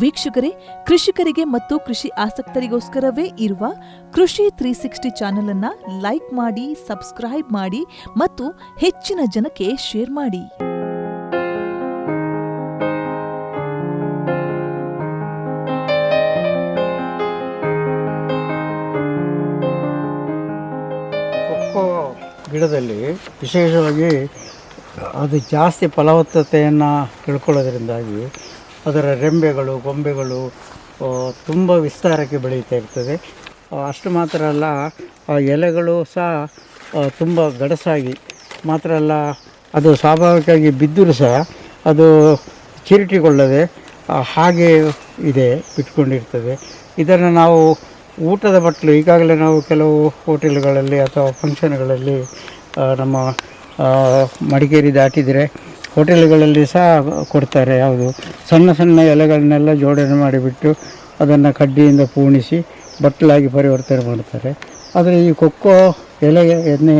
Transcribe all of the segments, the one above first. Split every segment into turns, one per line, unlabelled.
ವೀಕ್ಷಕರೇ, ಕೃಷಿಕರಿಗೆ ಮತ್ತು ಕೃಷಿ ಆಸಕ್ತರಿಗೋಸ್ಕರವೇ ಇರುವ ಕೃಷಿ ತ್ರೀ ಸಿಕ್ಸ್ಟಿ ಚಾನೆಲ್ ಅನ್ನ ಲೈಕ್ ಮಾಡಿ, ಸಬ್ಸ್ಕ್ರೈಬ್ ಮಾಡಿ ಮತ್ತು ಹೆಚ್ಚಿನ ಜನಕ್ಕೆ ಶೇರ್ ಮಾಡಿ.
ಗಿಡದಲ್ಲಿ ವಿಶೇಷವಾಗಿ ಅದು ಜಾಸ್ತಿ ಫಲವತ್ತತೆಯನ್ನು ತಿಳ್ಕೊಳ್ಳೋದ್ರಿಂದಾಗಿ ಅದರ ರೆಂಬೆಗಳು, ಗೊಂಬೆಗಳು ತುಂಬ ವಿಸ್ತಾರಕ್ಕೆ ಬೆಳೀತಾ ಇರ್ತದೆ. ಅಷ್ಟು ಮಾತ್ರ ಅಲ್ಲ, ಆ ಎಲೆಗಳು ಸಹ ತುಂಬ ಗಡಸಾಗಿ, ಮಾತ್ರ ಅಲ್ಲ, ಅದು ಸ್ವಾಭಾವಿಕವಾಗಿ ಬಿದ್ದರೂ ಸಹ ಅದು ಚಿರಿಟಿಗೊಳ್ಳದೆ ಹಾಗೆ ಇದೆ, ಬಿಟ್ಕೊಂಡಿರ್ತದೆ. ಇದನ್ನು ನಾವು ಊಟದ ಬಟ್ಲು, ಈಗಾಗಲೇ ನಾವು ಕೆಲವು ಹೋಟೆಲ್ಗಳಲ್ಲಿ ಅಥವಾ ಫಂಕ್ಷನ್ಗಳಲ್ಲಿ ನಮ್ಮ ಮಡಿಕೇರಿ ದಾಟಿದರೆ ಹೋಟೆಲ್ಗಳಲ್ಲಿ ಸಹ ಕೊಡ್ತಾರೆ ಯಾವುದು ಸಣ್ಣ ಸಣ್ಣ ಎಲೆಗಳನ್ನೆಲ್ಲ ಜೋಡಣೆ ಮಾಡಿಬಿಟ್ಟು ಅದನ್ನು ಕಡ್ಡಿಯಿಂದ ಪೂಣಿಸಿ ಬಟ್ಟಲಾಗಿ ಪರಿವರ್ತನೆ ಮಾಡ್ತಾರೆ. ಆದರೆ ಈ ಕೊಕ್ಕೋ ಎಲೆ ಎಣ್ಣೆ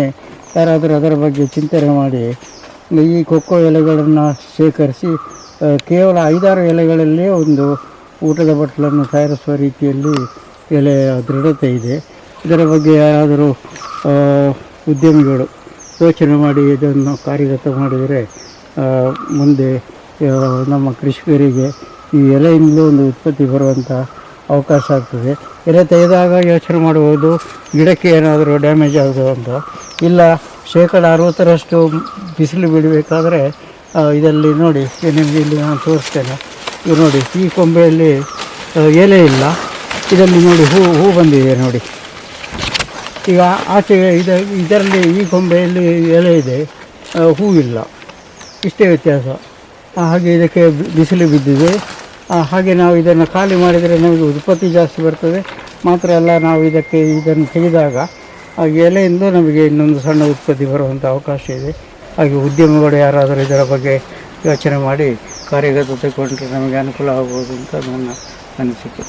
ಯಾರಾದರೂ ಅದರ ಬಗ್ಗೆ ಚಿಂತನೆ ಮಾಡಿ, ಈ ಕೊಕ್ಕೋ ಎಲೆಗಳನ್ನು ಶೇಖರಿಸಿ ಕೇವಲ ಐದಾರು ಎಲೆಗಳಲ್ಲೇ ಒಂದು ಊಟದ ಬಟ್ಟಲನ್ನು ತಯಾರಿಸುವ ರೀತಿಯಲ್ಲಿ ಎಲೆಯ ದೃಢತೆ ಇದೆ. ಇದರ ಬಗ್ಗೆ ಯಾರಾದರೂ ಉದ್ಯಮಿಗಳು ಯೋಚನೆ ಮಾಡಿ ಇದನ್ನು ಕಾರ್ಯಗತ ಮಾಡಿದರೆ ಮುಂದೆ ನಮ್ಮ ಕೃಷಿಕರಿಗೆ ಈ ಎಲೆಯಿಂದಲೂ ಒಂದು ಉತ್ಪತ್ತಿ ಬರುವಂಥ ಅವಕಾಶ ಆಗ್ತದೆ. ಎಲೆ ತೆಗೆದಾಗ ಯೋಚನೆ ಮಾಡ್ಬೋದು ಗಿಡಕ್ಕೆ ಏನಾದರೂ ಡ್ಯಾಮೇಜ್ ಆಗೋದು ಅಂತ. ಇಲ್ಲ, ಶೇಕಡ ಅರವತ್ತರಷ್ಟು ಬಿಸಿಲು ಬಿಡಬೇಕಾದ್ರೆ ಇದರಲ್ಲಿ ನೋಡಿ, ನಿಮಗೆ ಇಲ್ಲಿ ನಾನು ತೋರಿಸ್ತೇನೆ. ಇದು ನೋಡಿ, ಈ ಕೊಂಬೆಯಲ್ಲಿ ಎಲೆ ಇಲ್ಲ. ಇದರಲ್ಲಿ ನೋಡಿ ಹೂ ಹೂ ಬಂದಿದೆ ನೋಡಿ. ಈಗ ಆಚೆ ಇದ, ಇದರಲ್ಲಿ ಈ ಕೊಂಬೆಯಲ್ಲಿ ಎಲೆ ಇದೆ ಹೂವಿಲ್ಲ ಇಷ್ಟೇ ವ್ಯತ್ಯಾಸ. ಹಾಗೆ ಇದಕ್ಕೆ ಬಿಸಿಲು ಬಿದ್ದಿದೆ. ಹಾಗೆ ನಾವು ಇದನ್ನು ಖಾಲಿ ಮಾಡಿದರೆ ನಮಗೆ ಉತ್ಪತ್ತಿ ಜಾಸ್ತಿ ಬರ್ತದೆ. ಮಾತ್ರ ಅಲ್ಲ, ನಾವು ಇದಕ್ಕೆ ಇದನ್ನು ತೆಗೆದಾಗ ಎಲೆಯಿಂದ ನಮಗೆ ಇನ್ನೊಂದು ಸಣ್ಣ ಉತ್ಪತ್ತಿ ಬರುವಂಥ ಅವಕಾಶ ಇದೆ. ಹಾಗೆ ಉದ್ಯಮಗಳು ಯಾರಾದರೂ ಇದರ ಬಗ್ಗೆ ಯೋಚನೆ ಮಾಡಿ ಕಾರ್ಯಗತತೆ ಕೊಂಡ್ರೆ ನಮಗೆ ಅನುಕೂಲ ಆಗ್ಬೋದು ಅಂತ ನನ್ನ ಅನಿಸಿಕೆ.